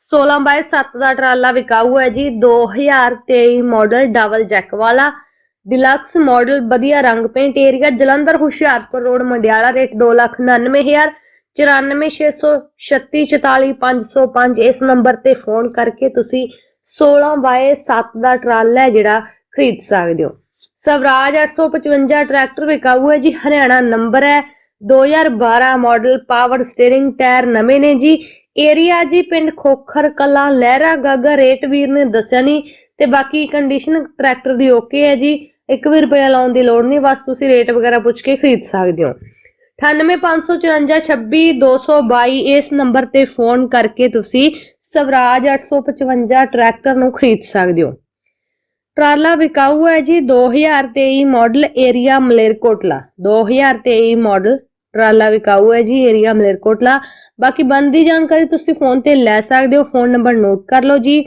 16 bye 7 ਦਾ ਟਰਾਲਾ ਵਿਕਾਊ ਹੈ ਜੀ 2023 ਮਾਡਲ ਡਬਲ ਜੈਕ ਵਾਲਾ ਡਿਲਕਸ ਮਾਡਲ ਵਧੀਆ ਰੰਗ paint area Jalandhar Hoshiarpur road Mandiala rate 299000 9460364505 ਇਸ ਨੰਬਰ ਤੇ ਫੋਨ ਕਰਕੇ ਤੁਸੀਂ 16 ਬਾਏ 7 ਦਾ ਟਰਾਲਾ ਜਿਹੜਾ ਖਰੀਦ ਸਕਦੇ ਹੋ। ਸਵਰਾਜ 855 ਟਰੈਕਟਰ ਵਿਕਾਊ ਹੈ ਜੀ, ਹਰਿਆਣਾ ਨੰਬਰ ਹੈ। 2012 ਮਾਡਲ ਪਾਵਰ ਸਟੀਅਰਿੰਗ ਟਾਇਰ ਨਵੇਂ ਨੇ ਜੀ ਏਰੀਆ ਜੀ ਪਿੰਡ ਖੋਖਰ, ਕਲਾ, ਲਹਿਰਾ, ਗਾਗਾ, ਰੇਟ ਵੀਰ ਨੇ ਦੱਸਿਆ ਨਹੀਂ ਤੇ ਬਾਕੀ ਕੰਡੀਸ਼ਨ ਟਰੈਕਟਰ ਦੀ ਓਕੇ ਹੈ ਜੀ। 1 ਵੀ ਰੁਪਇਆ ਲਾਉਣ ਦੀ ਲੋੜ ਨਹੀਂ ਬਸ ਤੁਸੀਂ ਰੇਟ ਵਗੈਰਾ ਪੁੱਛ ਕੇ ਖਰੀਦ ਸਕਦੇ ਹੋ। 9854522222 ਇਸ ਨੰਬਰ ਤੇ ਫੋਨ ਕਰਕੇ ਤੁਸੀਂ ਸਵਰਾਜ 855 ਟਰੈਕਟਰ ਨੂੰ ਖਰੀਦ ਸਕਦੇ ਹੋ। ਟਰਾਲਾ ਵਿਕਾਊ ਹੈ ਜੀ 2023 ਮਾਡਲ ਏਰੀਆ ਮਲੇਰਕੋਟਲਾ। 2023 ਮਾਡਲ ਟਰਾਲਾ ਵਿਕਾਊ ਹੈ ਜੀ, ਏਰੀਆ ਮਲੇਰਕੋਟਲਾ। ਬਾਕੀ ਬੰਦੀ ਜਾਣਕਾਰੀ ਤੁਸੀਂ ਫੋਨ ਤੇ ਲੈ ਸਕਦੇ ਹੋ, ਫੋਨ ਨੰਬਰ ਨੋਟ ਕਰ ਲਓ ਜੀ।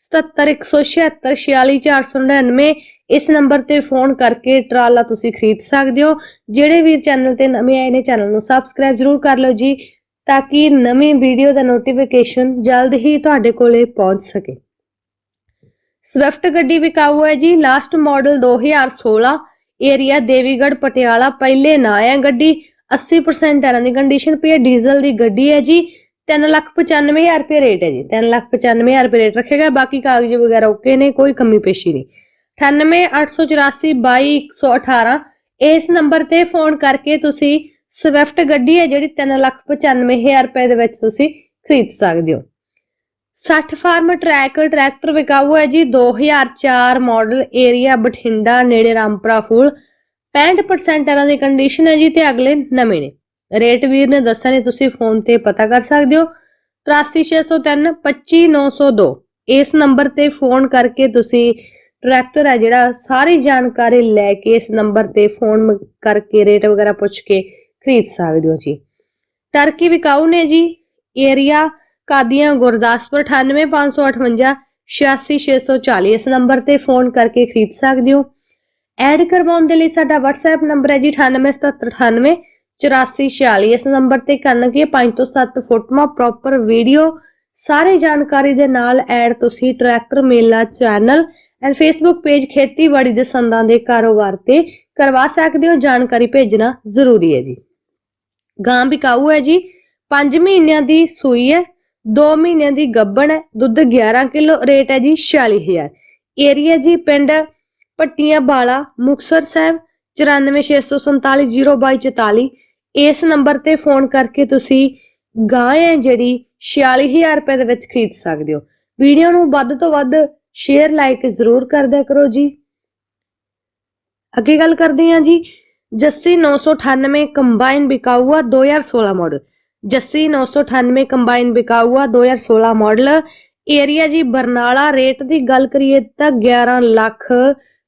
7717646499 ਇਸ ਨੰਬਰ ਤੇ ਫੋਨ ਕਰਕੇ ਟਰਾਲਾ ਤੁਸੀਂ ਖਰੀਦ ਸਕਦੇ ਹੋ। ਜਿਹੜੇ ਵੀਰ ਚੈਨਲ ਤੇ ਨਵੇਂ ਆਏ ਨੇ, ਚੈਨਲ ਨੂੰ ਸਬਸਕ੍ਰਾਈਬ ਜਰੂਰ ਕਰ ਲਓ ਜੀ, ਤਾਂ ਕਿ ਨਵੀਂ ਵੀਡੀਓ ਦਾ ਨੋਟੀਫਿਕੇਸ਼ਨ ਜਲਦ ਹੀ ਤੁਹਾਡੇ ਕੋਲੇ ਪਹੁੰਚ ਸਕੇ। ਸਵਿਫਟ ਗੱਡੀ ਵਿਕਾਊ ਹੈ ਜੀ, last model 2016 area Devigarh Patiala, ਪਹਿਲੇ ਨਾ ਹੈ ਗੱਡੀ। 80% ਟਾਇਰਾਂ ਦੀ ਕੰਡੀਸ਼ਨ ਪਈ ਹੈ ਡੀਜ਼ਲ ਦੀ ਗੱਡੀ ਹੈ ਜੀ। 395000 ਰੁਪਏ ਰੇਟ ਹੈ ਜੀ। 395000 ਰੁਪਏ ਰੇਟ ਰੱਖੇਗਾ, ਬਾਕੀ ਕਾਗਜ਼ ਵਗੈਰਾ ਓਕੇ ਨੇ, ਕੋਈ ਕਮੀ ਪੇਸ਼ੀ ਨਹੀਂ। 9884822118 ਇਸ ਨੰਬਰ ਤੇ ਫੋਨ ਕਰਕੇ ਤੁਸੀਂ ਸਵਿਫਟ ਗੱਡੀ ਹੈ ਜਿਹੜੀ 395000 ਰੁਪਏ ਦੇ ਵਿੱਚ ਤੁਸੀਂ ਖਰੀਦ ਸਕਦੇ ਹੋ। 60 ਫਾਰਮ ਟਰੈਕ, ਟਰੈਕਟਰ ਵਿਕਾਊ ਹੈ ਜੀ। 2004 ਮਾਡਲ ਏਰੀਆ ਬਠਿੰਡਾ, ਨੇੜੇ ਰਾਮਪੁਰਾ, ਫੂਲ। 65% ਇਹਨਾਂ ਦੀ ਕੰਡੀਸ਼ਨ ਹੈ ਜੀ ਤੇ ਅਗਲੇ ਨਵੇਂ ਨੇ। ਰੇਟ ਵੀਰ ਨੇ ਦੱਸਿਆ ਨੇ, ਤੁਸੀਂ ਫੋਨ ਤੇ ਪਤਾ ਕਰ ਸਕਦੇ ਹੋ। 83603 25902 ਇਸ ਨੰਬਰ ਤੇ ਫੋਨ ਕਰਕੇ ਤੁਸੀਂ ਟਰੈਕਟਰ ਹੈ ਜਿਹੜਾ, ਸਾਰੀ ਜਾਣਕਾਰੀ ਲੈ ਕੇ ਇਸ ਨੰਬਰ ਤੇ ਫੋਨ ਕਰਕੇ ਰੇਟ ਵਗੈਰਾ ਪੁੱਛ ਕੇ ਖਰੀਦ ਸਕਦੇ ਹੋ ਜੀ। ਟਰਕੀ ਵਿਕਾਊ ਨੇ ਜੀ ਏਰੀਆ ਕਾਦੀਆਂ ਗੁਰਦਾਸਪੁਰ 98558 86640 ਇਸ ਨੰਬਰ ਤੇ ਫੋਨ ਕਰਕੇ ਖਰੀਦ ਸਕਦੇ ਹੋ। ਐਡ ਕਰਵਾਉਣ ਦੇ ਲਈ ਸਾਡਾ WhatsApp ਨੰਬਰ ਹੈ ਜੀ 987798 8446 ਇਸ ਨੰਬਰ ਤੇ ਕਰਨਗੇ 5 ਤੋਂ 7 ਫੋਟੋਆਂ ਪ੍ਰੋਪਰ ਵੀਡੀਓ ਸਾਰੇ ਜਾਣਕਾਰੀ ਦੇ ਨਾਲ ਐਡ ਤੁਸੀਂ ਟਰੈਕਟਰ ਮੇਲਾ ਚੈਨਲ ਐਂਡ ਫੇਸਬੁੱਕ ਪੇਜ ਖੇਤੀਬਾੜੀ ਦੇ ਸੰਦਾਂ ਦੇ ਕਾਰੋਬਾਰ ਤੇ ਕਰਵਾ ਸਕਦੇ ਹੋ। ਜਾਣਕਾਰੀ ਭੇਜਣਾ ਜ਼ਰੂਰੀ ਹੈ ਜੀ। ਗਾਂ ਬਿਕਾਊ ਹੈ ਜੀ। 5 ਮਹੀਨਿਆਂ ਦੀ ਸੂਈ ਹੈ 2 ਮਹੀਨਿਆਂ ਦੀ ਗੱਬਣ ਹੈ, ਦੁੱਧ 11 ਕਿਲੋ, ਰੇਟ ਹੈ ਜੀ 46000 ਏਰੀਆ ਜੀ ਪਿੰਡ ਪੱਟੀਆਂ ਬਾਲਾ ਮੁਕਸਰ ਸਾਹਿਬ 9464702244 ਇਸ ਨੰਬਰ ਤੇ ਫੋਨ ਕਰਕੇ ਤੁਸੀਂ ਗਾਂ ਹੈ ਜਿਹੜੀ 46000 ਰੁਪਏ ਦੇ ਵਿੱਚ ਖਰੀਦ ਸਕਦੇ ਹੋ। ਵੀਡੀਓ ਨੂੰ ਵੱਧ ਤੋਂ ਵੱਧ ਸ਼ੇਅਰ ਲਾਈਕ ਜ਼ਰੂਰ ਕਰਦਿਆ ਕਰੋ ਜੀ। ਅੱਗੇ ਗੱਲ ਕਰਦੇ ਹਾਂ ਜੀ। ਜੱਸੀ 998 ਕੰਬਾਈਨ ਬਿਕਾਊਆ 2016 ਮਾਡਲ ਜੱਸੀ 998 ਕੰਬਾਈਨ ਬਿਕਾਊਆ 2016 ਮਾਡਲ ਏਰੀਆ ਜੀ ਬਰਨਾਲਾ ਰੇਟ ਦੀ ਗੱਲ ਕਰੀਏ ਤਾਂ 11 ਲੱਖ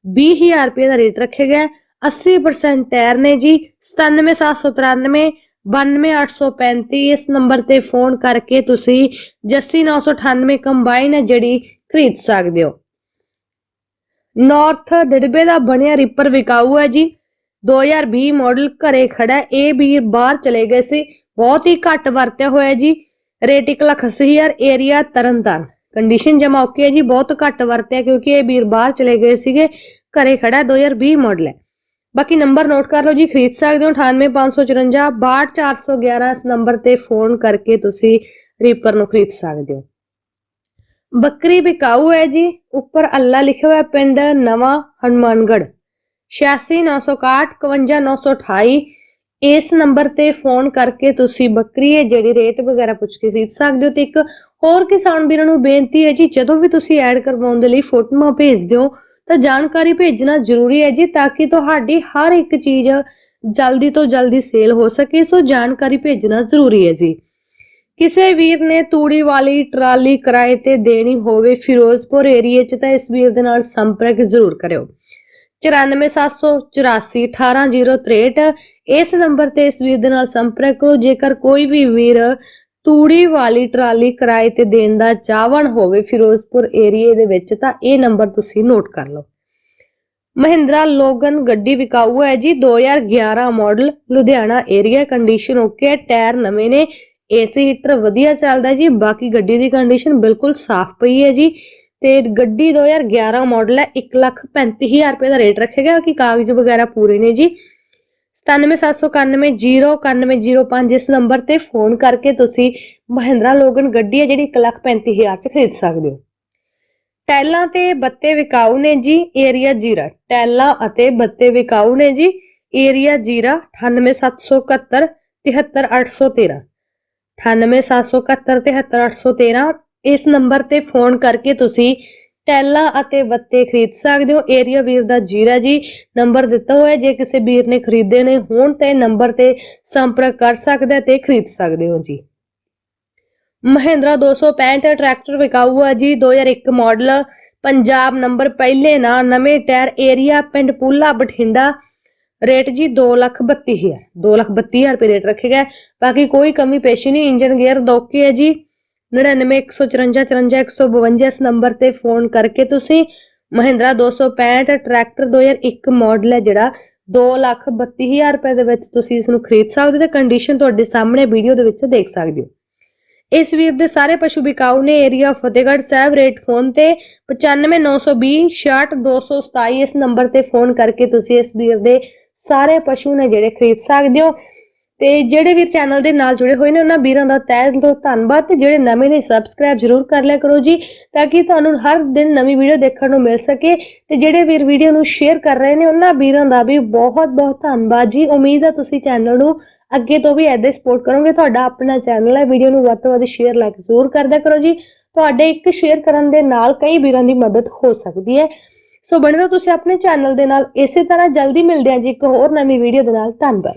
20000 ਰੁਪਏ ਦਾ ਰੇਟ ਰੱਖਿਆ ਗਿਆ ਹੈ। 80% ਟਾਇਰ ਨੇ ਜੀ 97793 92835 ਇਸ ਨੰਬਰ ਤੇ ਫੋਨ ਕਰਕੇ ਤੁਸੀਂ ਜੱਸੀ 998 ਕੰਬਾਈਨ ਹੈ ਜਿਹੜੀ ਖਰੀਦ ਸਕਦੇ ਹੋ। ਨਾਰਥ ਡਿਡਬੇ ਦਾ ਬਣਿਆ ਰਿਪਰ ਵਿਕਾਊ ਹੈ ਜੀ। 2020 ਮਾਡਲ ਘਰੇ ਖੜਾ ਇਹ ਵੀ ਬਾਹਰ ਚਲੇ ਗਏ ਸੀ। ਬਹੁਤ ਹੀ ਘੱਟ ਵਰਤਿਆ ਹੋਇਆ ਜੀ। Rate 1 lakh 80000 area Tarn Taran. Condition ਜਮਾ ਓਕੇ ਹੈ ਜੀ, ਬਹੁਤ ਘੱਟ ਵਰਤਿਆ ਕਿਉਂਕਿ ਇਹ ਵੀਰ ਬਾਹਰ ਚਲੇ ਗਏ ਸੀਗੇ, ਘਰੇ ਖੜਾ 2020 ਮਾਡਲ ਹੈ। ਬਾਕੀ ਨੰਬਰ ਨੋਟ ਕਰ ਲਓ ਜੀ, ਖਰੀਦ ਸਕਦੇ ਹੋ 98554 62411 ਇਸ ਨੰਬਰ ਤੇ ਫੋਨ ਕਰਕੇ ਤੁਸੀਂ ਰੀਪਰ ਨੂੰ ਖਰੀਦ ਸਕਦੇ ਹੋ। ਬੱਕਰੀ ਬਿਕਾਊ ਹੈ ਜੀ, ਉੱਪਰ ਅੱਲਾ ਲਿਖਿਆ ਹੋਇਆ ਪਿੰਡ ਨਵਾਂ ਹਨੂਮਾਨਗੜ 8691151928 ਇਸ ਨੰਬਰ ਤੇ ਫੋਨ ਕਰਕੇ ਤੁਸੀਂ ਬੱਕਰੀ ਹੈ, ਜਿਹੜੀ ਰੇਟ ਵਗੈਰਾ ਪੁੱਛ ਕੇ ਖਰੀਦ ਸਕਦੇ ਹੋ ਤੇ ਇੱਕ ਹੋਰ ਕਿਸਾਨ ਵੀਰਾਂ ਨੂੰ ਬੇਨਤੀ ਹੈ ਜੀ, ਜਦੋਂ ਵੀ ਤੁਸੀਂ ਐਡ ਕਰਵਾਉਣ ਦੇ ਲਈ ਫੋਟੋਆਂ ਭੇਜਦੇ ਹੋ ਤਾਂ ਜਾਣਕਾਰੀ ਭੇਜਣਾ ਜ਼ਰੂਰੀ ਹੈ ਜੀ, ਤਾਂ ਕਿ ਤੁਹਾਡੀ ਹਰ ਇੱਕ ਚੀਜ਼ ਜਲਦੀ ਤੋਂ ਜਲਦੀ ਸੇਲ ਹੋ ਸਕੇ, ਸੋ ਜਾਣਕਾਰੀ ਭੇਜਣਾ ਜ਼ਰੂਰੀ ਹੈ ਜੀ। ਕਿਸੇ ਵੀਰ ਨੇ ਤੂੜੀ ਵਾਲੀ ਟਰਾਲੀ ਕਿਰਾਏ ਤੇ ਦੇਣੀ ਹੋਵੇ ਫਿਰੋਜ਼ਪੁਰ ਏਰੀਏ 'ਚ, ਤਾਂ ਇਸ ਵੀਰ ਦੇ ਨਾਲ ਸੰਪਰਕ ਜ਼ਰੂਰ ਕਰਿਓ। 9474818063 ਇਸ ਨੰਬਰ ਤੇ ਇਸ ਵੀਰ ਦੇ ਨਾਲ ਸੰਪਰਕ ਕਰੋ। ਜੇਕਰ ਕੋਈ ਵੀ ਵੀਰ ਤੂੜੀ ਵਾਲੀ ਟਰਾਲੀ ਕਿਰਾਏ ਤੇ ਦੇਣ ਦਾ ਚਾਹਵਣ ਹੋਵੇ ਫਿਰੋਜ਼ਪੁਰ ਏਰੀਏ ਦੇ ਵਿੱਚ, ਤਾਂ ਇਹ ਨੰਬਰ ਤੁਸੀਂ ਨੋਟ ਕਰ ਲਓ। ਮਹਿੰਦਰਾ ਲੋਗਨ ਗੱਡੀ ਵਿਕਾਊ ਹੈ ਜੀ 2011 model, Ludhiana area, condition okay ਹੈ, ਟਾਇਰ ਨਵੇਂ ਨੇ, ਏਸੀ ਹੀਟਰ ਵਧੀਆ ਚੱਲਦਾ ਜੀ, ਬਾਕੀ ਗੱਡੀ ਦੀ ਕੰਡੀਸ਼ਨ ਬਿਲਕੁਲ ਸਾਫ਼ ਪਈ ਹੈ ਜੀ। ਤੇ ਗੱਡੀ 2011 ਮਾਡਲ ਹੈ 135000 ਰੁਪਏ ਦਾ ਰੇਟ ਰੱਖਿਆ ਗਿਆ ਕਿ ਕਾਗਜ਼ ਵਗੈਰਾ ਪੂਰੇ ਨੇ ਜੀ। 9779909105 ਇਸ ਨੰਬਰ ਤੇ ਫੋਨ ਕਰਕੇ ਤੁਸੀਂ ਮਹਿੰਦਰਾ ਲੋਗਨ ਗੱਡੀ ਹੈ, ਜਿਹੜੀ 135000 ਚ ਖਰੀਦ ਸਕਦੇ ਹੋ। ਟੈਲਾਂ ਤੇ ਬੱਤੇ ਵਿਕਾਊ ਨੇ ਜੀ ਏਰੀਆ ਜੀਰਾ। ਟੈਲਾਂ ਅਤੇ ਬੱਤੇ ਵਿਕਾਊ ਨੇ ਜੀ ਏਰੀਆ ਜੀਰਾ 98771 73813 98771 73813 ਇਸ ਨੰਬਰ ਤੇ ਫੋਨ ਕਰਕੇ ਤੁਸੀਂ ਟੈਲਾਂ ਅਤੇ ਵੱਤੇ ਖਰੀਦ ਸਕਦੇ ਹੋ। ਏਰੀਆ ਵੀਰ ਦਾ ਜੀਰਾ ਜੀ, ਨੰਬਰ ਦਿੱਤਾ ਹੋਇਆ ਜੇ ਕਿਸੇ ਵੀਰ ਨੇ ਖਰੀਦੇ ਨੇ ਹੋਣ ਤੇ ਨੰਬਰ ਤੇ ਸੰਪਰਕ ਕਰ ਸਕਦਾ ਤੇ ਖਰੀਦ ਸਕਦੇ ਹੋ ਜੀ। ਮਹਿੰਦਰਾ 265 ਟਰੈਕਟਰ ਵਿਕਾਊ ਆ ਜੀ 2001 ਮਾਡਲ, ਪੰਜਾਬ ਨੰਬਰ ਪਹਿਲੇ ਨਾ, ਨਵੇਂ ਟਾਇਰ ਏਰੀਆ, ਪਿੰਡ ਪੂਲਾ, ਬਠਿੰਡਾ, ਰੇਟ ਜੀ 232000 232000 ਰੁਪਏ ਰੇਟ ਰੱਖੇਗਾ। ਬਾਕੀ ਕੋਈ ਕਮੀ ਪੇਸ਼ੀ ਨਹੀਂ, ਇੰਜਨ ਗੇਅਰ ਦੋਕੇ ਹੈ ਜੀ। 9915544152 ਇਸ ਨੰਬਰ ਤੇ ਫੋਨ ਕਰਕੇ ਤੁਸੀਂ ਮਹਿੰਦਰਾ 265 ਟਰੈਕਟਰ 2001 ਮਾਡਲ ਹੈ ਜਿਹੜਾ 232000 ਰੁਪਏ ਦੇ ਵਿੱਚ ਤੁਸੀਂ ਇਸ ਨੂੰ ਖਰੀਦ ਸਕਦੇ ਤੇ ਕੰਡੀਸ਼ਨ ਤੁਹਾਡੇ ਸਾਹਮਣੇ ਵੀਡੀਓ ਦੇ ਵਿੱਚ ਦੇਖ ਸਕਦੇ ਹੋ। ਇਸ ਵੀਰ ਦੇ ਸਾਰੇ ਪਸ਼ੂ ਵਿਕਾਊ ਨੇ area Fatehgarh Sahib rate phone ਤੇ 95920 68227 ਇਸ ਨੰਬਰ ਤੇ ਫੋਨ ਕਰਕੇ ਤੁਸੀਂ ਇਸ ਵੀਰ ਦੇ ਸਾਰੇ ਪਸ਼ੂ ਨੇ ਜਿਹੜੇ ਖਰੀਦ ਸਕਦੇ ਹੋ। ਤੇ ਜਿਹੜੇ ਵੀਰ ਚੈਨਲ ਦੇ ਨਾਲ ਜੁੜੇ ਹੋਏ ਨੇ, ਉਹਨਾਂ ਵੀਰਾਂ ਦਾ ਤਹਿ ਦਿਲੋਂ ਧੰਨਵਾਦ ਤੇ ਜਿਹੜੇ ਨਵੇਂ ਨੇ ਸਬਸਕ੍ਰਾਈਬ ਜ਼ਰੂਰ ਕਰ ਲਿਆ ਕਰੋ ਜੀ, ਤਾਂ ਕਿ ਤੁਹਾਨੂੰ ਹਰ ਦਿਨ ਨਵੀਂ ਵੀਡੀਓ ਦੇਖਣ ਨੂੰ ਮਿਲ ਸਕੇ ਤੇ ਜਿਹੜੇ ਵੀਰ ਵੀਡੀਓ ਨੂੰ ਸ਼ੇਅਰ ਕਰ ਰਹੇ ਨੇ, ਉਹਨਾਂ ਵੀਰਾਂ ਦਾ ਵੀ ਬਹੁਤ ਬਹੁਤ ਧੰਨਵਾਦ ਜੀ। ਉਮੀਦ ਹੈ ਤੁਸੀਂ ਚੈਨਲ ਨੂੰ ਅੱਗੇ ਤੋਂ ਵੀ ਐਦਾਂ ਸਪੋਰਟ ਕਰੋਗੇ। ਤੁਹਾਡਾ ਆਪਣਾ ਚੈਨਲ ਹੈ ਵੀਡੀਓ ਨੂੰ ਵੱਧ ਤੋਂ ਵੱਧ ਸ਼ੇਅਰ ਲਾਈਕ ਜ਼ਰੂਰ ਕਰਦਿਆ ਕਰੋ ਜੀ। ਤੁਹਾਡੇ ਇੱਕ ਸ਼ੇਅਰ ਕਰਨ ਦੇ ਨਾਲ ਕਈ ਵੀਰਾਂ ਦੀ ਮਦਦ ਹੋ ਸਕਦੀ ਹੈ। ਸੋ ਬਣੇ ਰਹੋ ਤੁਸੀਂ ਆਪਣੇ ਚੈਨਲ ਦੇ ਨਾਲ। ਇਸੇ ਤਰ੍ਹਾਂ ਜਲਦੀ ਮਿਲਦੇ ਹਾਂ ਜੀ, ਇੱਕ ਹੋਰ ਨਵੀਂ ਵੀਡੀਓ ਦੇ ਨਾਲ। ਧੰਨਵਾਦ।